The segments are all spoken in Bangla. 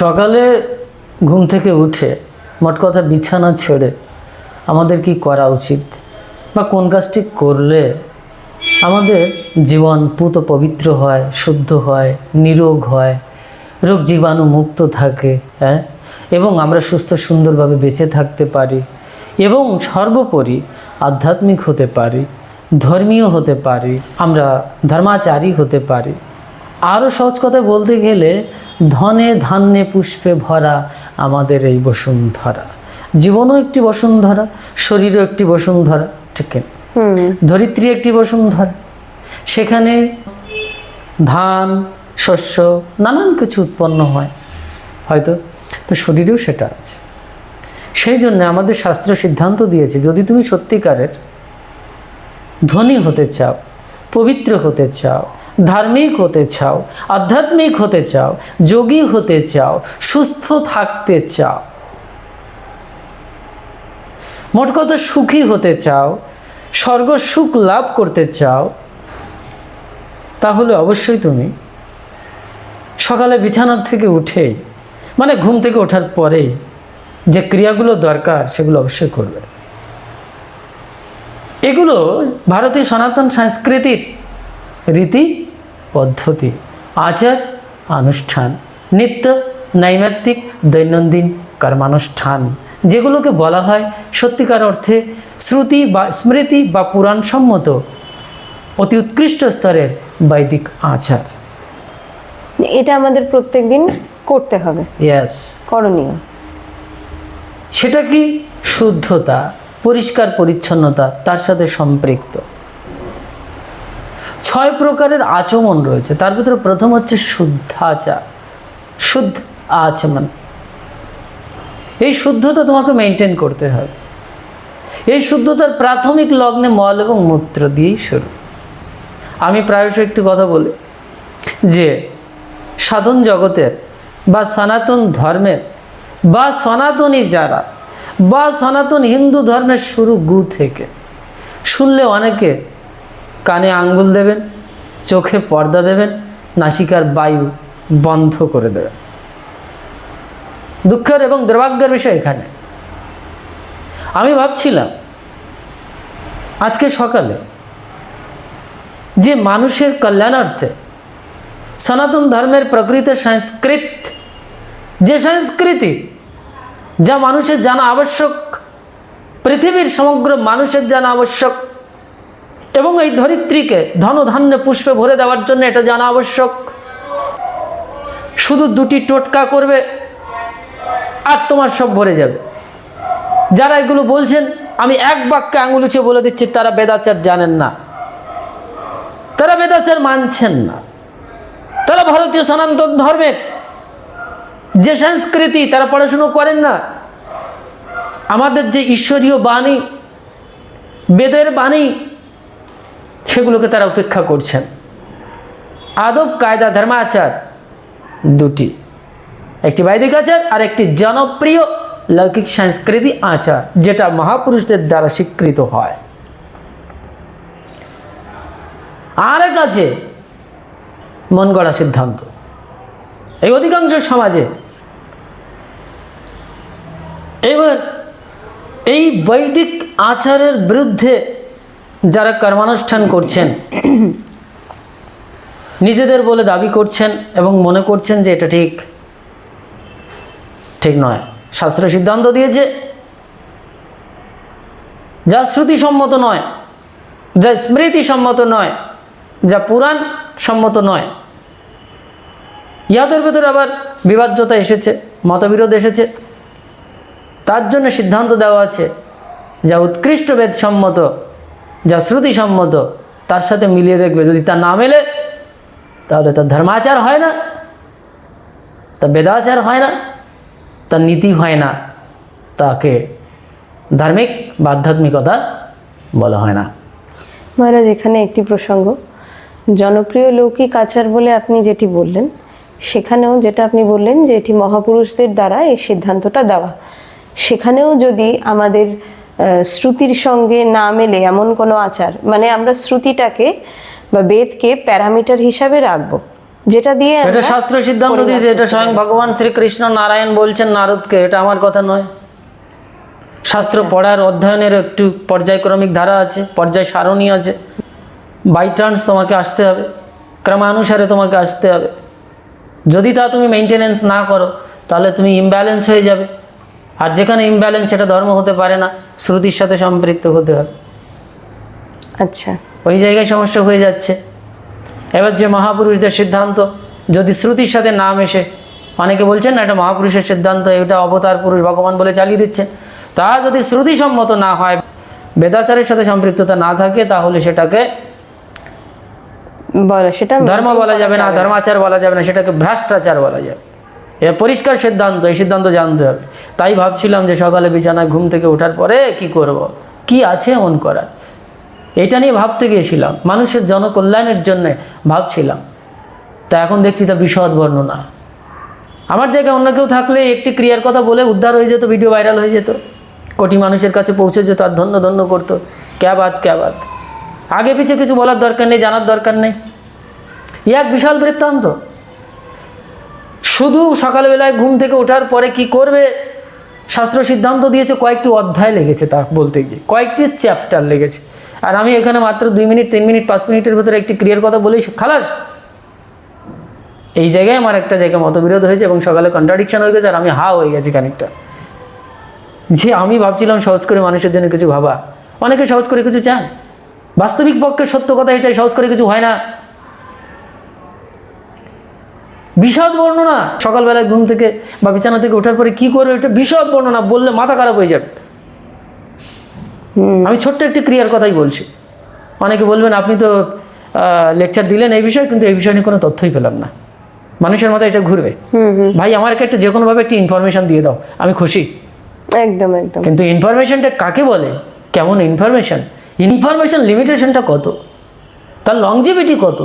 সকালে ঘুম থেকে উঠে মোট কথা বিছানা ছেড়ে আমাদের কি করা উচিত? বা কোন কাজটি করলে আমাদের জীবন পুত পবিত্র হয়, শুদ্ধ হয়, নিরোগ হয়, রোগ জীবাণু মুক্ত থাকে হ্যাঁ? এবং আমরা সুস্থ সুন্দরভাবে বেঁচে থাকতে পারি এবং সর্বোপরি আধ্যাত্মিক হতে পারি, ধর্মীয় হতে পারি, আমরা ধর্মাচারী হতে পারি। আরও সহজ কথায় বলতে গেলে ধনে ধান্যে পুষ্পে ভরা আমাদের এই বসুন্ধরা। জীবনও একটি বসুন্ধরা শরীরও একটি বসুন্ধরা ঠিক ধরিত্রী একটি বসুন্ধরা। সেখানে ধান শস্য নানান কিছু উৎপন্ন হয়। হয়তো তো শরীরেও সেটা আছে। সেই জন্য আমাদের শাস্ত্র সিদ্ধান্ত দিয়েছে যদি তুমি সত্যিকারের ধনী হতে চাও পবিত্র হতে চাও ধার্মিক হতে চাও, আধ্যাত্মিক হতে চাও, যোগী হতে চাও, সুস্থ থাকতে চাও। মোট কথা সুখী হতে চাও, স্বর্গ সুখ লাভ করতে চাও, তাহলে অবশ্যই তুমি সকালে বিছানার থেকে উঠেই মানে ঘুম থেকে ওঠার পরেই যে ক্রিয়াগুলো দরকার সেগুলো অবশ্যই করবে। এগুলো ভারতীয় সনাতন সংস্কৃতির রীতি পদ্ধতি। আচার অনুষ্ঠান নিত্য নৈমিত্তিক দৈনন্দিন কর্মানুষ্ঠান। যেগুলোকে বলা হয় সত্যিকার অর্থে শ্রুতি বা স্মৃতি বা পুরাণসম্মত অতি উৎকৃষ্ট স্তরের বৈদিক আচার। এটা আমাদের প্রত্যেকদিন করতে হবে। ইয়াস করণীয়। সেটা কি? শুদ্ধতা পরিষ্কার পরিচ্ছন্নতা তার সাথে সম্পৃক্ত। ছয় প্রকারের আচমন রয়েছে। তার ভিতরে প্রথম হচ্ছে শুদ্ধাচার। শুদ্ধ আচমন। এই শুদ্ধতা তোমাকে মেনটেন করতে হবে। এই শুদ্ধতার প্রাথমিক লগ্নে মল এবং মূত্র দিয়েই শুরু। আমি প্রায়শই একটি কথা বলি যে, সাধন জগতের বা সনাতন ধর্মের বা সনাতনী যারা বা সনাতন হিন্দু ধর্মের শুরু গু থেকে। শুনলে অনেকে কানে আঙ্গুল দেবেন, চোখে পর্দা দেবেন, নাসিকার বায়ু বন্ধ করে দেবেন। দুঃখের এবং দুর্ভাগ্যের বিষয় এখানে। আমি ভাবছিলাম, আজকে সকালে যে মানুষের কল্যাণার্থে সনাতন ধর্মের প্রকৃত সংস্কৃত, যে সংস্কৃতি যা মানুষের জানা আবশ্যক, পৃথিবীর সমগ্র মানুষের জানা আবশ্যক এবং এই ধরিত্রীকে ধনধান্য পুষ্পে ভরে দেওয়ার জন্য এটা জানা আবশ্যক। শুধু দুটি টোটকা করবে আর তোমার সব ভরে যাবে। যারা এগুলো বলছেন, আমি এক বাক্যে আঙুল বলে দিচ্ছি, তারা বেদাচার জানেন না। তারা বেদাচার মানছেন না। তারা ভারতীয় সনাতন ধর্মের যে সংস্কৃতি তারা পড়াশুনো করেন না। আমাদের যে ঈশ্বরীয় বাণী, বেদের বাণী সেগুলোকে তারা উপেক্ষা করছেন। আদব, কায়দা, ধর্মাচার দুটি। একটি বৈদিক আচার আর একটি জনপ্রিয় লৌকিক সংস্কৃতি আচার, যেটা মহাপুরুষদের দ্বারা স্বীকৃত হয়। আর এক আছে মন গড়া সিদ্ধান্ত। এই অধিকাংশ সমাজে এবার এই বৈদিক আচারের বিরুদ্ধে যারা কর্মানুষ্ঠান করছেন, নিজেদের বলে দাবি করছেন এবং মনে করছেন যে এটা ঠিক ঠিক নয়। শাস্ত্র সিদ্ধান্ত দিয়েছে, যা শ্রুতিসম্মত নয়, যা স্মৃতিসম্মত নয়, যা পুরাণ সম্মত নয়, ইহাদের ভেতরে আবার বিবাদ্যতা এসেছে, মতবিরোধ এসেছে। তার জন্য সিদ্ধান্ত দেওয়া আছে, যা উৎকৃষ্ট বেদ সম্মত যা শ্রুতিসম্মত, তার সাথে মিলিয়ে দেখবে। যদি তা না মেলে, তাহলে তার ধর্মাচার হয় না তা বেদাচার হয় না, তার নীতি হয় না, তাকে ধার্মিক বা আধ্যাত্মিকতা বলা হয় না। মহারাজ, এখানে একটি প্রসঙ্গ। জনপ্রিয় লৌকিক আচার বলে আপনি যেটি বললেন, সেখানেও যেটা আপনি বললেন যে এটি মহাপুরুষদের দ্বারা এই সিদ্ধান্তটা দেওয়া। সেখানেও যদি আমাদের শ্রুতির সঙ্গে না মেলে এমন কোনো আচার? মানে আমরা শ্রুতিটাকে বা বেদকে প্যারামিটার হিসাবে রাখব। যেটা দিয়ে এটা শাস্ত্র সিদ্ধান্ত দিয়েছে এটা স্বয়ং ভগবান শ্রীকৃষ্ণ নারায়ণ বলছেন নারদকে এটা আমার কথা নয়। শাস্ত্র পড়ার অধ্যয়নের একটু পর্যায়ক্রমিক ধারা আছে পর্যায় সারণী আছে। বাই চান্স তোমাকে আসতে হবে ক্রমানুসারে তোমাকে আসতে হবে। যদি তা তুমি মেনটেনেন্স না করো তাহলে তুমি ইমব্যালেন্স হয়ে যাবে। আর যেখানে ইমব্যালেন্স সেটা ধর্ম হতে পারে না শ্রুতির সাথে সম্পৃক্ত হতে হবে আচ্ছা। ওই জায়গায় সমস্যা হয়ে যাচ্ছে। এবার যে মহাপুরুষদের সিদ্ধান্ত যদি শ্রুতির সাথে না মেশে অনেকে বলছেন না এটা মহাপুরুষের সিদ্ধান্ত এটা অবতার পুরুষ ভগবান বলে চালিয়ে দিচ্ছে। তা যদি শ্রুতিসম্মত না হয় বেদাচারের সাথে সম্পৃক্ততা না থাকে তাহলে সেটাকে বলো সেটা ধর্ম বলা যাবে না ধর্মাচার বলা যাবে না সেটাকে ভ্রষ্টাচার বলা যাবে। এটা পরিষ্কার সিদ্ধান্ত, এই সিদ্ধান্ত জানতে হবে। তাই ভাবছিলাম যে সকালে বিছানায় ঘুম থেকে ওঠার পরে কি করব। কি আছে এমন করার? এটা নিয়ে ভাবতে গিয়েছিলাম, মানুষের জনকল্যাণের জন্য ভাবছিলাম। তা এখন দেখছি তা বিশদ বর্ণনা। আমার জায়গায় অন্য কেউ থাকলে একটি ক্রিয়ার কথা বলে উদ্ধার হয়ে যেত, ভিডিও ভাইরাল হয়ে যেত। কোটি মানুষের কাছে পৌঁছে যেত, আর ধন্য ধন্য করতো। ক্যা বাত ক্যা বাত। আগে পিছে কিছু বলার দরকার নেই, জানার দরকার নেই। এক বিশাল বৃত্তান্ত। শুধু সকালবেলায় ঘুম থেকে ওঠার পরে কি করবে? শাস্ত্র সিদ্ধান্ত দিয়েছে, কয়েকটি অধ্যায় লেগেছে তা বলতে গিয়ে। কয়েকটি চ্যাপ্টার লেগেছে। আর আমি এখানে মাত্র দুই মিনিট, তিন মিনিট, পাঁচ মিনিটের ভেতরে একটি ক্রিয়ার কথা বলেই খালাস! এই জায়গায় আমার একটা জায়গায় মতবিরোধ হয়েছে এবং সকালে কন্ট্রাডিকশন হয়ে গেছে আর আমি হা হয়ে গেছি খানিকটা। যে আমি ভাবছিলাম সহজ করে মানুষের জন্য কিছু ভাবা। অনেকে সহজ করে কিছু চায়। বাস্তবিক পক্ষে সত্য কথা এটাই, সহজ করে কিছু হয় না। বিশদ বর্ণনা। সকালবেলায় ঘুম থেকে বা বিছানা থেকে ওঠার পরে কি করবে এটা বিশদ বর্ণনা বললে মাথা খারাপ হয়ে যাবে। আমি ছোট্ট একটি ক্রিয়ার কথাই বলছি। অনেকে বলবেন আপনি তো লেকচার দিলেন এই বিষয়ে কিন্তু এই বিষয় নিয়ে কোনো তথ্যই পেলাম না। মানুষের মাথায় এটা ঘুরবে। ভাই আমাকে একটা যে কোনোভাবে একটি ইনফরমেশন দিয়ে দাও। আমি খুশি। একদম একদম। কিন্তু ইনফরমেশনটা কাকে বলে? কেমন ইনফরমেশন ইনফরমেশন লিমিটেশনটা কত? তার লংজিভিটি কত?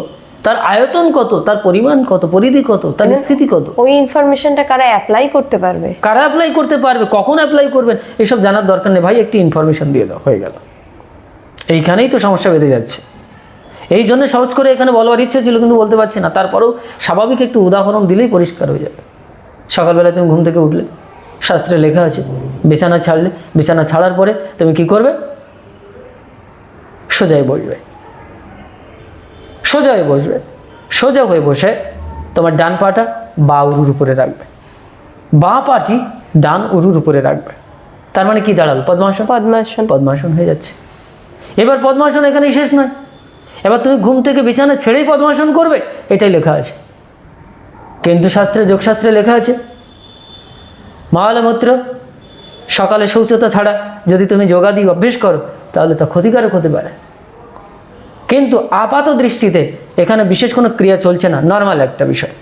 তার আয়তন কত? তার পরিমাণ কত? পরিধি কত? তার স্থিতি কত? ওই ইনফরমেশনটা কারা অ্যাপ্লাই করতে পারবে? কারা অ্যাপ্লাই করতে পারবে? কখন অ্যাপ্লাই করবেন? এসব জানার দরকার নেই। ভাই একটি ইনফরমেশন দিয়ে দাও। হয়ে গেল। এইখানেই তো সমস্যা বেঁধে যাচ্ছে। এই জন্য সহজ করে এখানে বলবার ইচ্ছে ছিল কিন্তু বলতে পারছি না। তারপরেও স্বাভাবিক একটু উদাহরণ দিলেই পরিষ্কার হয়ে যাবে। সকালবেলা তুমি ঘুম থেকে উঠলে শাস্ত্রে লেখা আছে বিছানা ছাড়লে বিছানা ছাড়ার পরে তুমি কি করবে? সোজাই বসবে। সোজা হয়ে বসবে। সোজা হয়ে বসে তোমার ডান পাটা বা উরুর উপরে রাখবে। বা পাটি ডান উরুর উপরে রাখবে। তার মানে কি দাঁড়াল? পদ্মাসন? পদ্মাসন। পদ্মাসন হয়ে যাচ্ছে। এবার পদ্মাসন এখানেই শেষ নয়। এবার তুমি ঘুম থেকে বিছানা ছেড়েই পদ্মাসন করবে এটাই লেখা আছে। কিন্তু শাস্ত্রে যোগশাস্ত্রে লেখা আছে মহালমূত্র সকালে শৌচতা ছাড়া যদি তুমি যোগাদি অভ্যেস করো তাহলে তা ক্ষতিকারক হতে পারে। কিন্তু আপাত দৃষ্টিতে এখানে বিশেষ কোনো ক্রিয়া চলছে না নর্মাল একটা বিষয়।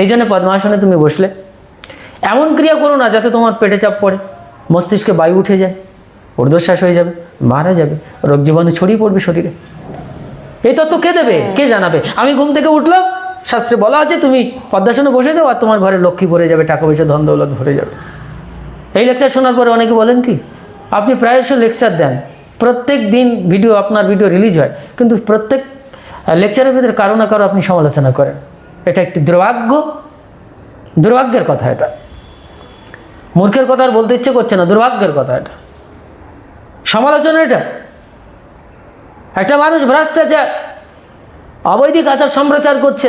এই জন্য পদ্মাসনে তুমি বসলে। এমন ক্রিয়া করো না যাতে তোমার পেটে চাপ পড়ে মস্তিষ্কে বায়ু উঠে যায় ঊর্ধ্বশ্বাস হয়ে যাবে মারা যাবে রোগ জীবাণু ছড়িয়ে পড়বে শরীরে। এই তত্ত্ব কে দেবে? কে জানাবে? আমি ঘুম থেকে উঠলাম শাস্ত্রে বলা আছে তুমি পদ্মাসনে বসে যাও আর তোমার ঘরে লক্ষ্মী ভরে যাবে টাকা পয়সা ধন দৌলত ভরে যাবে। এই লেকচার শোনার পরে অনেকে বলেন কি আপনি প্রায়শ লেকচার দেন। প্রত্যেক দিন ভিডিও আপনার ভিডিও রিলিজ হয়। কিন্তু প্রত্যেক লেকচারের ভিতরে কারও না কারও আপনি সমালোচনা করেন। এটা একটি দুর্ভাগ্য। দুর্ভাগ্যের কথা এটা। মূর্খের কথা আর বলতে ইচ্ছে করছে না, দুর্ভাগ্যের কথা এটা। সমালোচনা এটা। একটা মানুষ ভ্রষ্টাচার অবৈধিক আচার সম্প্রচার করছে।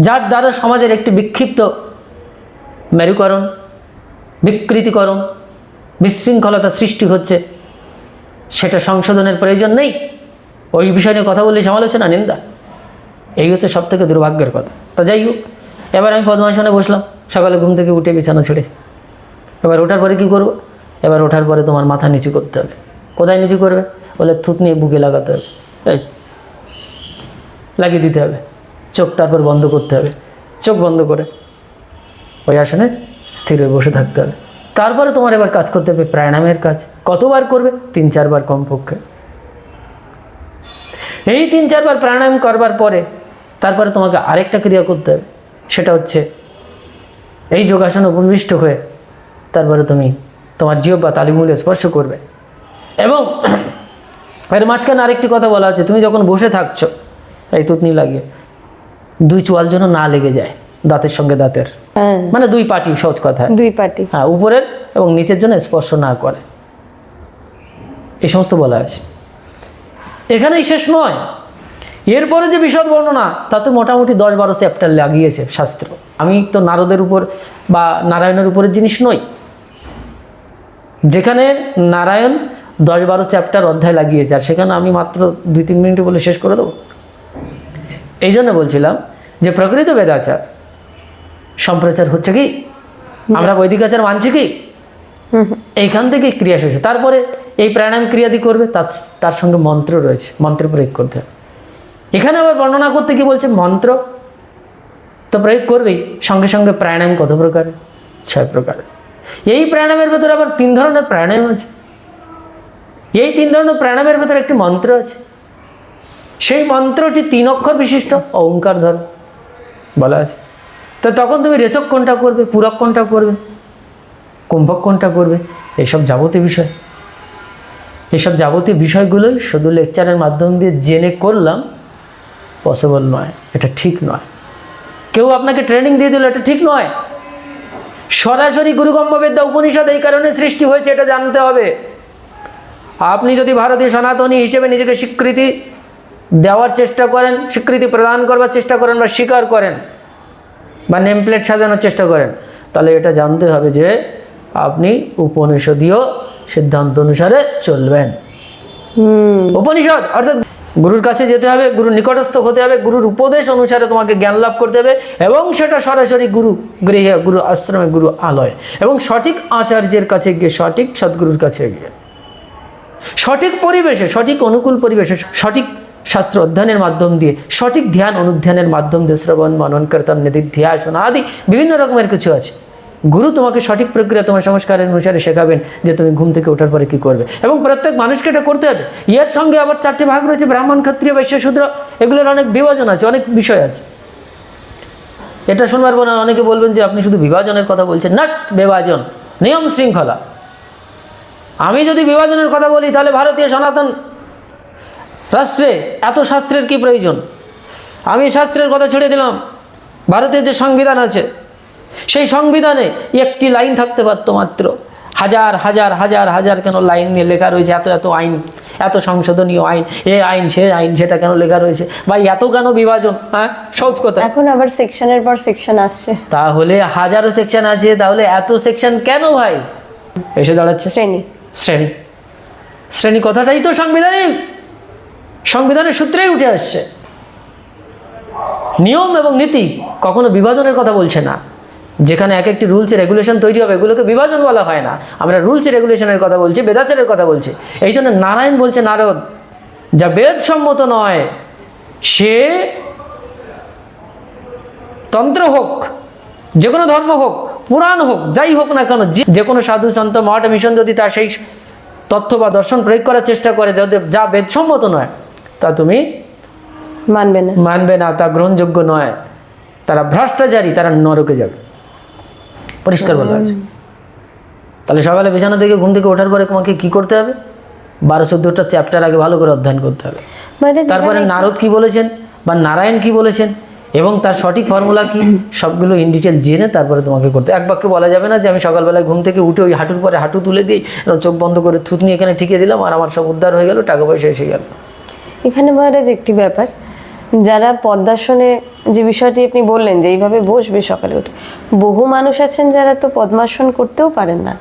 যার দ্বারা সমাজের একটি বিক্ষিপ্ত মেরুকরণ, বিকৃতিকরণ বিশৃঙ্খলতা সৃষ্টি হচ্ছে। সেটা সংশোধনের প্রয়োজন নেই। ওই বিষয় নিয়ে কথা বললে সমালোচনা, নিন্দা। এই হচ্ছে সব থেকে দুর্ভাগ্যের কথা। তো যাই হোক, এবার আমি পদ্মাসনে বসলাম। সকালে ঘুম থেকে উঠে বিছানা ছেড়ে। এবার ওঠার পরে কী করব? এবার ওঠার পরে তোমার মাথা নিচু করতে হবে। কোথায় নিচু করবে? বলে থুত নিয়ে বুকে লাগাতে হবে। এই, লাগিয়ে দিতে হবে। চোখ তারপর বন্ধ করতে হবে। চোখ বন্ধ করে ওই আসনে স্থির হয়ে বসে থাকতে হবে। তারপরে তোমার এবার কাজ করতে হবে প্রাণায়ামের কাজ। কতবার করবে? তিন চারবার কমপক্ষে। এই তিন চারবার প্রাণায়াম করবার পরে তারপরে তোমাকে আরেকটা ক্রিয়া করতে হবে। সেটা হচ্ছে এই যোগাসন উপবিষ্ট হয়ে তারপরে তুমি তোমার জিও বা তালিমূলে স্পর্শ করবে। এবং এর মাঝখানে আরেকটি কথা বলা আছে, তুমি যখন বসে থাকছো, এই তুতনি লাগিয়ে দুই চোয়াল যেন না লেগে যায়। দাঁতের সঙ্গে দাঁতের। হ্যাঁ। মানে দুই পাটি সহজ কথা। দুই পার্টি হ্যাঁ উপরের এবং নিচের জন্য স্পর্শ না করে। এই সমস্ত বলা আছে এখানেই শেষ নয়। এরপরে যে বিশদ বর্ণনা তাতে মোটামুটি দশ বারো চ্যাপ্টার লাগিয়েছে শাস্ত্র। আমি তো নারদের উপর বা নারায়ণের উপরের জিনিস নই। যেখানে নারায়ণ দশ বারো চ্যাপ্টার অধ্যায় লাগিয়েছে আর সেখানে আমি মাত্র দুই তিন মিনিটে বলে শেষ করে দেবো। এই জন্য বলছিলাম যে প্রকৃত বেদাচার সম্প্রচার হচ্ছে কি? আমরা বৈদিক আচার মানছি কি? এইখান থেকে ক্রিয়া শেষ তারপরে এই প্রাণায়াম ক্রিয়াদি করবে তার তার সঙ্গে মন্ত্র রয়েছে মন্ত্র প্রয়োগ করতে হবে এখানে আবার বর্ণনা করতে কি বলছে মন্ত্র তো প্রয়োগ করবেই। সঙ্গে সঙ্গে প্রাণায়াম কত প্রকার? ছয় প্রকার। এই প্রাণায়ামের ভেতরে আবার তিন ধরনের প্রাণায়াম আছে। এই তিন ধরনের প্রাণায়ামের ভেতরে একটি মন্ত্র আছে। সেই মন্ত্রটি তিন অক্ষর বিশিষ্ট ওঙ্কার ধর বলা আছে। তো তখন তুমি রেচক কোনটা করবে, পূরক কোনটা করবে, কুম্ভক কোনটা করবে এইসব যাবতীয় বিষয়। এসব যাবতীয় বিষয়গুলোই শুধু লেকচারের মাধ্যম দিয়ে জেনে করলাম পসিবল নয়, এটা ঠিক নয়। কেউ আপনাকে ট্রেনিং দিয়ে দিল, এটা ঠিক নয়। সরাসরি গুরুগম্ভ বিদ্যা উপনিষদ এই কারণে সৃষ্টি হয়েছে, এটা জানতে হবে। আপনি যদি ভারতীয় সনাতনী হিসেবে নিজেকে স্বীকৃতি দেওয়ার চেষ্টা করেন, স্বীকৃতি প্রদান করবার চেষ্টা করেন বা স্বীকার করেন বা নেম প্লেট সাজানোর চেষ্টা করেন। তাহলে এটা জানতে হবে যে আপনি উপনিষদীয় সিদ্ধান্ত অনুসারে চলবেন। উপনিষদ অর্থাৎ গুরুর কাছে যেতে হবে গুরুর নিকটস্থ হতে হবে গুরুর উপদেশ অনুসারে তোমাকে জ্ঞান লাভ করতে হবে এবং সেটা সরাসরি গুরু গৃহে গুরু আশ্রমে গুরু আলয় এবং সঠিক আচার্যের কাছে গিয়ে সঠিক সদ্গুরুর কাছে গিয়ে। সঠিক পরিবেশে সঠিক অনুকূল পরিবেশে সঠিক শাস্ত্র অধ্যয়নের মাধ্যম দিয়ে, সঠিক ধ্যান অনুধ্যানের মাধ্যম দিয়ে শ্রবণ, মনন, কীর্তন নিধিধ্যাসন আদি বিভিন্ন রকমের কিছু আছে। গুরু তোমাকে সঠিক প্রক্রিয়া তোমার সংস্কারের অনুসারে শেখাবেন যে তুমি ঘুম থেকে ওঠার পরে কি করবে। এবং প্রত্যেক মানুষকে এটা করতে হবে। এর সঙ্গে আবার চারটি ভাগ রয়েছে, ব্রাহ্মণ, ক্ষত্রিয় শূদ্র। এগুলোর অনেক বিভাজন আছে, অনেক বিষয় আছে। এটা শুনবার পর অনেকে বলবেন যে আপনি শুধু বিভাজনের কথা বলছেন। না, বিভাজন, নিয়ম শৃঙ্খলা। আমি যদি বিভাজনের কথা বলি, তাহলে ভারতীয় সনাতন রাষ্ট্রে এত শাস্ত্রের কি প্রয়োজন? আমি শাস্ত্রের কথা ছেড়ে দিলাম। ভারতের যে সংবিধান আছে সেই সংবিধানে একটি লাইন থাকতে পারতো মাত্র। হাজার হাজার হাজার হাজার কেন লাইন নিয়ে লেখা রয়েছে? এত এত আইন এত সংশোধনীয় আইন এ আইন সে আইন সেটা কেন লেখা রয়েছে? ভাই এত কেন বিভাজন? হ্যাঁ সহজ কথা এখন আবার সেকশনের পর সেকশন আসছে। তাহলে হাজারো সেকশন আছে তাহলে এত সেকশন কেন ভাই? এসে দাঁড়াচ্ছে। শ্রেণি। শ্রেণি। শ্রেণি কথাটাই তো সংবিধানে সংবিধানের সূত্রেই উঠে আসছে। নিয়ম এবং নীতি কখনো বিভাজনের কথা বলছে না। যেখানে এক একটি রুলস রেগুলেশন তৈরি হবে, এগুলোকে বিভাজন বলা হয় না। আমরা রুলস রেগুলেশনের কথা বলছি, বেদাচারের কথা বলছি। এই জন্য নারায়ণ বলছে, নারদ, যা বেদসম্মত নয়, সে তন্ত্র হোক যে কোনো ধর্ম হোক, পুরাণ হোক, যাই হোক না কেন, যে- কোনো সাধু, সন্ত, মঠ মিশন যদি তার সেই তথ্য বা দর্শন প্রয়োগ করার চেষ্টা করে যাদের যা বেদসম্মত নয় তা তুমি মানবে না। মানবে না তা গ্রহণযোগ্য নয়। তারা ভ্রষ্টাচারী তারা নরকে যাবে। পরিষ্কার বলা আছে। তাহলে সকালে বিছানা থেকে ঘুম থেকে ওঠার পরে তোমাকে কি করতে হবে? বারো চোদ্দোটা চ্যাপ্টার আগে ভালো করে অধ্যয়ন করতে হবে। মানে তারপরে নারদ কি বলেছেন বা নারায়ণ কি বলেছেন এবং তার সঠিক ফর্মুলা কি সবগুলো ইন ডিটেল জেনে তারপরে তোমাকে করতে এক বাক্যে বলা যাবে না যে আমি সকালবেলায় ঘুম থেকে উঠে ওই হাঁটুর পরে হাঁটু তুলে দিই চোখ বন্ধ করে থুতনি এখানে ঠিকে দিলাম আর আমার সব উদ্ধার হয়ে গেল টাকা পয়সা এসে গেল। এখানে মহারাজ একটি ব্যাপার। যারা পদ্মাসনে যে বিষয়টি আপনি বললেন যে এইভাবে বসবে সকালে উঠে বহু মানুষ আছেন যারা তো পদ্মাসন করতেও পারেন না।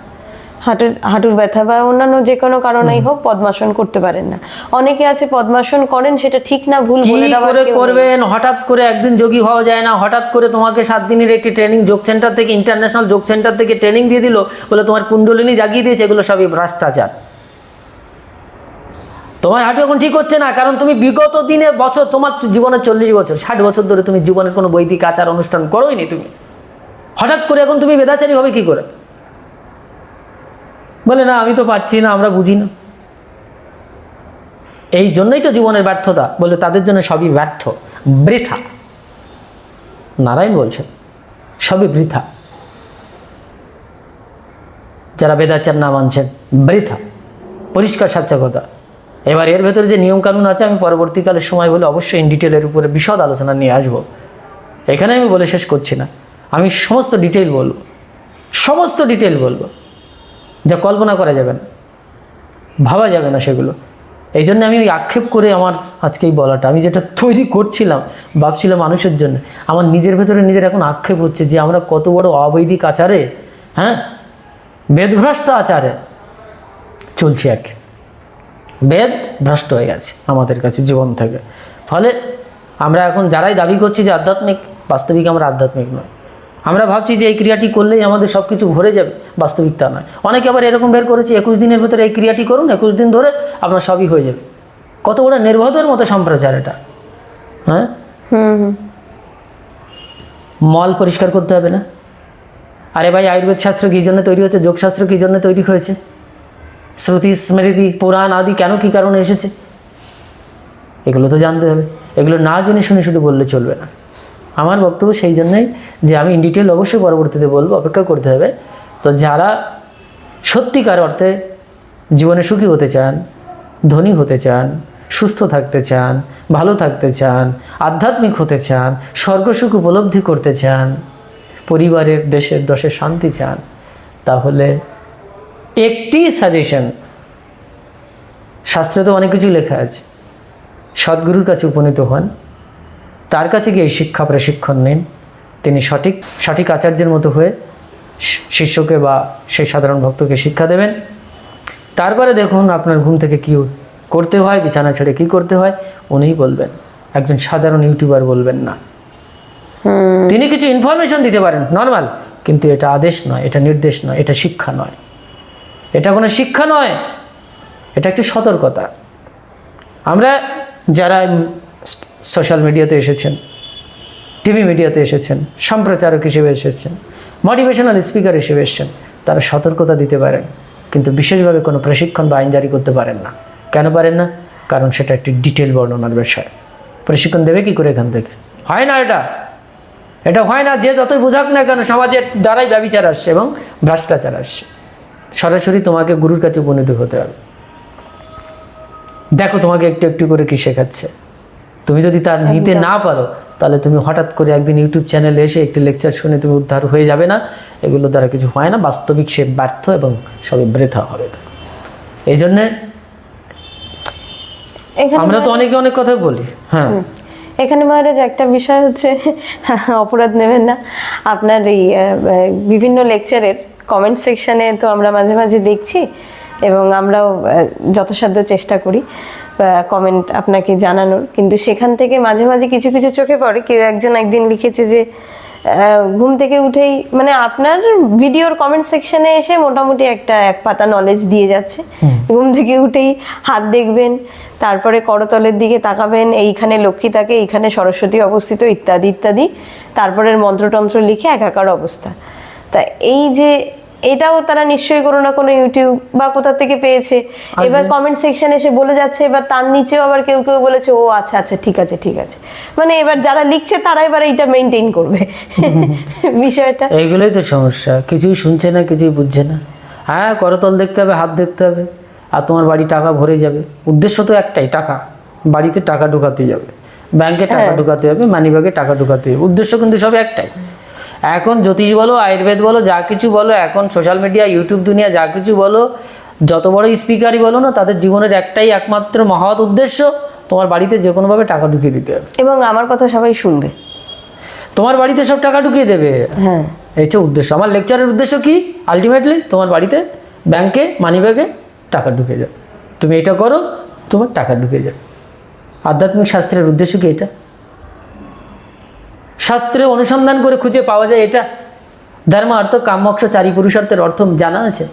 হাঁটুর হাঁটুর ব্যথা বা অন্যান্য যে কোনো কারণেই হোক পদ্মাসন করতে পারেন না। অনেকে আছে পদ্মাসন করেন সেটা ঠিক না ভুল কি বলে দেওয়ার করে করবেন? হঠাৎ করে একদিন যোগী হওয়া যায় না হঠাৎ করে তোমাকে সাত দিনের একটি ট্রেনিং যোগ সেন্টার থেকে ইন্টারন্যাশনাল যোগ সেন্টার থেকে ট্রেনিং দিয়ে দিল বলে তোমার কুণ্ডলিনী জাগিয়ে দিয়েছে এগুলো সবই ভ্রষ্টাচার। তোমার হাঁটু এখন ঠিক হচ্ছে না, কারণ তুমি বিগত দিনে বছর, তোমার জীবনে চল্লিশ বছর, ষাট বছর ধরে তুমি জীবনের কোনো বৈদিক আচার অনুষ্ঠান করোই নি তুমি। হঠাৎ করে এখন তুমি বেদাচারী হবে কি করে? বলে, না, আমি তো পাচ্ছি না, আমরা বুঝি না। এই জন্যই তো জীবনের ব্যর্থতা। বলে, তাদের জন্য সবই ব্যর্থ, বৃথা। নারায়ণ বলছেন, সবই বৃথা। যারা বেদাচার না মানছেন, বৃথা। পরিষ্কার কথা। এবার এর ভেতরে যে নিয়মকানুন আছে, আমি পরবর্তীকালে সময় হলে অবশ্যই ইন ডিটেলের উপরে বিশদ আলোচনা নিয়ে আসব। এখানে আমি বলে শেষ করছি না। আমি সমস্ত ডিটেল বলব। সমস্ত ডিটেল বলব। যা কল্পনা করা যাবে না। ভাবা যাবে না সেগুলো। এই জন্য আমি ওই আক্ষেপ করে আমার আজকেই বলাটা, আমি যেটা তৈরি করছিলাম, ভাবছিলাম মানুষের জন্য, আমার নিজের ভেতরে নিজের এখন আক্ষেপ হচ্ছে যে আমরা কত বড় অবৈদিক আচারে হ্যাঁ? বেদভ্রষ্ট আচারে চলছি আর বেদ ভ্রষ্ট হয়ে গেছে আমাদের কাছে জীবন থেকে। ফলে আমরা এখন যারাই দাবি করছি যে আধ্যাত্মিক বাস্তবিক আমরা আধ্যাত্মিক নয়। আমরা ভাবছি যে এই ক্রিয়াটি করলেই আমাদের সব কিছু ভরে যাবে বাস্তবিক তা নয়। অনেকে আবার এরকম বের করেছে একুশ দিনের ভেতরে এই ক্রিয়াটি করুন একুশ দিন ধরে আপনার সবই হয়ে যাবে। কত বড় নির্বোধের মতো সম্প্রচার এটা। হ্যাঁ? মল পরিষ্কার করতে হবে না। আরে ভাই আয়ুর্বেদ শাস্ত্র কী জন্য তৈরি হয়েছে? যোগশাস্ত্র কী জন্য তৈরি হয়েছে? শ্রুতি স্মৃতি, পুরাণ আদি কেন কী কারণে এসেছে? এগুলো তো জানতে হবে। এগুলো না জেনে শুনে শুধু বললে চলবে না। আমার বক্তব্য সেই জন্যই যে আমি ইন ডিটেল অবশ্যই পরবর্তীতে বলব, অপেক্ষা করতে হবে। তো যারা সত্যিকার অর্থে জীবনে সুখী হতে চান, ধনী হতে চান, সুস্থ থাকতে চান, ভালো থাকতে চান, আধ্যাত্মিক হতে চান, স্বর্গসুখ উপলব্ধি করতে চান, পরিবারের দেশের দশে শান্তি চান, তাহলে একটি সাজেশন শাস্ত্রে তো অনেক কিছু লেখা আছে। সদ্গুরুর কাছে উপনীত হন। তার কাছে গিয়ে শিক্ষা প্রশিক্ষণ নিন। তিনি সঠিক সঠিক আচার্যের মতো হয়ে শিষ্যকে বা সেই সাধারণ ভক্তকে শিক্ষা দেবেন। তারপরে দেখুন আপনার ঘুম থেকে কী করতে হয় বিছানা ছেড়ে কী করতে হয় উনিই বলবেন। একজন সাধারণ ইউটিউবার বলবেন না। তিনি কিছু ইনফরমেশন দিতে পারেন নর্মাল কিন্তু এটা আদেশ নয় এটা নির্দেশ নয় এটা শিক্ষা নয়। এটা কোনো শিক্ষা নয়, এটা একটি সতর্কতা। আমরা যারা সোশ্যাল মিডিয়াতে এসেছেন, টিভি মিডিয়াতে এসেছেন, সম্প্রচারক হিসেবে এসেছেন মোটিভেশনাল স্পিকার হিসেবে এসেছেন, তারা সতর্কতা দিতে পারেন, কিন্তু বিশেষভাবে কোনো প্রশিক্ষণ বা আইন জারি করতে পারেন না। কেন পারেন না? কারণ সেটা একটি ডিটেল বর্ণনার বিষয়। প্রশিক্ষণ দেবে কি করে এখান থেকে? হয় না এটা। এটা হয় না, যে যতই বোঝাক না কেন সমাজের দ্বারাই ব্যবচার আসছে এবং ভ্রষ্টাচার আসছে। সরাসরি তোমাকে গুরুর কাছে উপনীত হতে হবে। দেখো তোমাকে একটু একটু করে কি শেখাচ্ছে। তুমি যদি তার নিতে না পারো তাহলে তুমি হঠাৎ করে একদিন ইউটিউব চ্যানেলে এসে একটি লেকচার শুনে তুমি উদ্ধার হয়ে যাবে না। এগুলো দ্বারা কিছু হয় না বাস্তবিক সে ব্যর্থ এবং সবই বৃথা হবে। এই জন্যে আমরা তো অনেকে অনেক কথা বলি হ্যাঁ। এখানে মহারাজ একটা বিষয় হচ্ছে অপরাধ নেবেন না। আপনার এই বিভিন্ন লেকচারের কমেন্ট সেকশানে তো আমরা মাঝে মাঝে দেখছি এবং আমরাও যথাসাধ্য চেষ্টা করি কমেন্ট আপনাকে জানানোর। কিন্তু সেখান থেকে মাঝে মাঝে কিছু কিছু চোখে পড়ে। কেউ একজন একদিন লিখেছে যে ঘুম থেকে উঠেই মানে আপনার ভিডিওর কমেন্ট সেকশনে এসে মোটামুটি একটা এক পাতা নলেজ দিয়ে যাচ্ছে। ঘুম থেকে উঠেই হাত দেখবেন তারপরে করতলের দিকে তাকাবেন এইখানে লক্ষ্মী থাকে এইখানে সরস্বতী অবস্থিত ইত্যাদি ইত্যাদি। তারপরের মন্ত্রতন্ত্র লিখে একাকার অবস্থা। তা এই যে এটাও তারা নিশ্চয়ই কোনো না কোনো ইউটিউব বা কোথা থেকে পেয়েছে। এবার কমেন্ট সেকশন এসে বলে যাচ্ছে এবার তার নিচেও আবার কেউ কেউ বলেছে ও আচ্ছা আচ্ছা ঠিক আছে ঠিক আছে। মানে এবার যারা লিখছে তারা এবার এইটা মেনটেন করবে। বিষয়টা। এইগুলোই তো সমস্যা। কিছুই শুনছে না কিছুই বুঝছে না। হ্যাঁ করতল দেখতে হবে হাত দেখতে হবে আর তোমার বাড়ি টাকা ভরে যাবে। উদ্দেশ্য তো একটাই টাকা। বাড়িতে টাকা ঢুকাতে যাবে ব্যাংকে টাকা ঢুকাতে হবে মানি ব্যাগে টাকা ঢুকাতে হবে। উদ্দেশ্য কিন্তু সব একটাই। এখন জ্যোতিষ বলো আয়ুর্বেদ বলো যা কিছু বলো এখন সোশ্যাল মিডিয়া ইউটিউব দুনিয়া যা কিছু বলো যত বড় স্পিকারই বলো না তাদের জীবনের একটাই একমাত্র মহৎ উদ্দেশ্য তোমার বাড়িতে যে কোনোভাবে টাকা ঢুকিয়ে দিতে হবে। এবং আমার কথা সবাই শুনবে। তোমার বাড়িতে সব টাকা ঢুকিয়ে দেবে? হ্যাঁ। এই হচ্ছে উদ্দেশ্য। আমার লেকচারের উদ্দেশ্য কি? আলটিমেটলি তোমার বাড়িতে ব্যাংকে মানি ব্যাগে টাকা ঢুকে যাবে তুমি এটা করো তোমার টাকা ঢুকে যাবে আধ্যাত্মিক শাস্ত্রের উদ্দেশ্য কি এটা? শাস্ত্রে অনুসন্ধান করে খুঁজে পাওয়া যায়, এটা ধর্ম অর্থ কাম্যক্ষ চারি পুরুষার্থের অর্থ জানা আছে।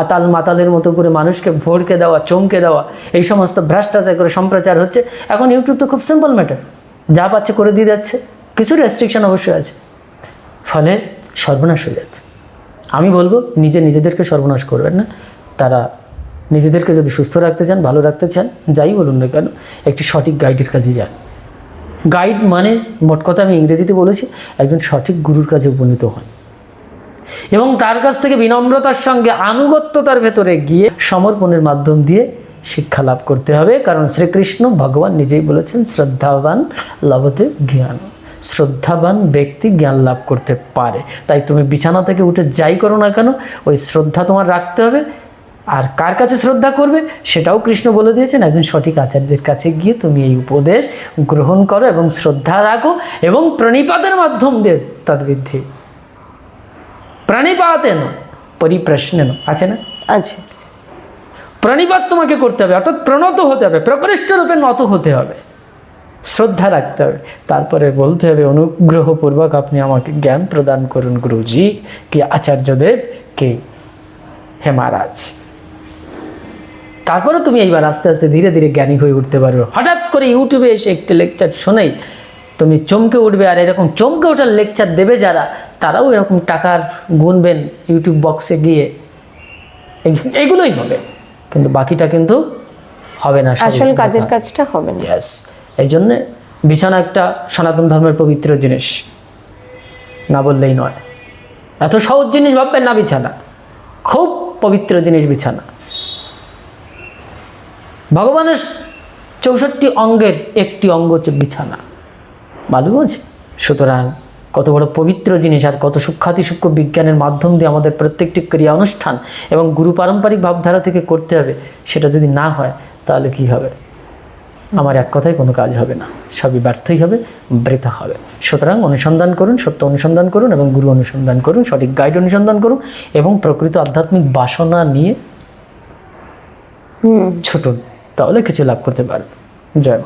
আতাল মাতালের মতো করে মানুষকে ভোরকে দেওয়া, চমকে দেওয়া, এই সমস্ত ভ্রষ্টাচার করে সম্প্রচার হচ্ছে। এখন ইউটিউব তো খুব সিম্পল ম্যাটার যা পাচ্ছে করে দিয়ে যাচ্ছে। কিছু রেস্ট্রিকশন অবশ্যই আছে। ফলে সর্বনাশ হয়ে যাচ্ছে। আমি বলব, নিজে নিজেদেরকে সর্বনাশ করবেন না। তারা নিজেদেরকে যদি সুস্থ রাখতে চান, ভালো রাখতে চান, যাই বলুন না কেন, একটি সঠিক গাইডের কাছে যান। গাইড মানে মোট কথা আমি ইংরেজিতে বলেছি, একজন সঠিক গুরুর কাছে উপনীত হন। এবং তার কাছ থেকে বিনম্রতার সঙ্গে আনুগত্যতার ভেতরে গিয়ে সমর্পণের মাধ্যম দিয়ে শিক্ষা লাভ করতে হবে, কারণ শ্রীকৃষ্ণ ভগবান নিজেই বলেছেন, শ্রদ্ধাবান লভতে জ্ঞান, শ্রদ্ধাবান ব্যক্তি জ্ঞান লাভ করতে পারে। তাই তুমি বিছানা থেকে উঠে যাই করো না কেন, ওই শ্রদ্ধা তোমার রাখতে হবে আর কার কাছে শ্রদ্ধা করবে সেটাও কৃষ্ণ বলে দিয়েছেন একজন সঠিক আচার্যের কাছে গিয়ে তুমি এই উপদেশ গ্রহণ করো এবং শ্রদ্ধা রাখো এবং প্রণিপাতের মাধ্যম দিয়ে তদ্বৃদ্ধি। প্রণিপাতেন পরিপ্রশ্নেন আছে না? আছে। প্রণিপাত তোমাকে করতে হবে অর্থাৎ প্রণত হতে হবে প্রকৃষ্ট রূপে নত হতে হবে শ্রদ্ধা রাখতে হবে। তারপরে বলতে হবে অনুগ্রহপূর্বক আপনি আমাকে জ্ঞান প্রদান করুন গুরুজি কি আচার্যদেব কে হে মহারাজ। তারপরে তুমি এইবার আস্তে আস্তে ধীরে ধীরে জ্ঞানী হয়ে উঠতে পারবে হঠাৎ করে ইউটিউবে এসে একটি লেকচার শোনেই। তুমি চমকে উঠবে আর এরকম চমকে ওঠার লেকচার দেবে যারা তারাও এরকম টাকার গুনবেন ইউটিউব বক্সে গিয়ে। এইগুলোই হবে। কিন্তু বাকিটা কিন্তু হবে না আসল কাজের কাজটা হবে না। ইয়াস এই জন্যে বিছানা একটা সনাতন ধর্মের পবিত্র জিনিস। না বললেই নয়। এত সহজ জিনিস ভাববেন না বিছানা। খুব পবিত্র জিনিস বিছানা। ভগবানের চৌষট্টি অঙ্গের একটি অঙ্গ হচ্ছে বিছানা। মালুম আছে? সুতরাং কত বড় পবিত্র জিনিস আর কত সূক্ষাতি সূক্ষ্ম বিজ্ঞানের মাধ্যম দিয়ে আমাদের প্রত্যেকটি ক্রিয়া অনুষ্ঠান এবং গুরু পারম্পরিক ভাবধারা থেকে করতে হবে সেটা যদি না হয় তাহলে কি হবে? আমার এক কথায় কোনো কাজ হবে না। সবই ব্যর্থই হবে বৃথা হবে। সুতরাং অনুসন্ধান করুন সত্য অনুসন্ধান করুন এবং গুরু অনুসন্ধান করুন সঠিক গাইড অনুসন্ধান করুন এবং প্রকৃত আধ্যাত্মিক বাসনা নিয়ে ছুটুন তাহলে কিছু লাভ করতে পারবে। জয়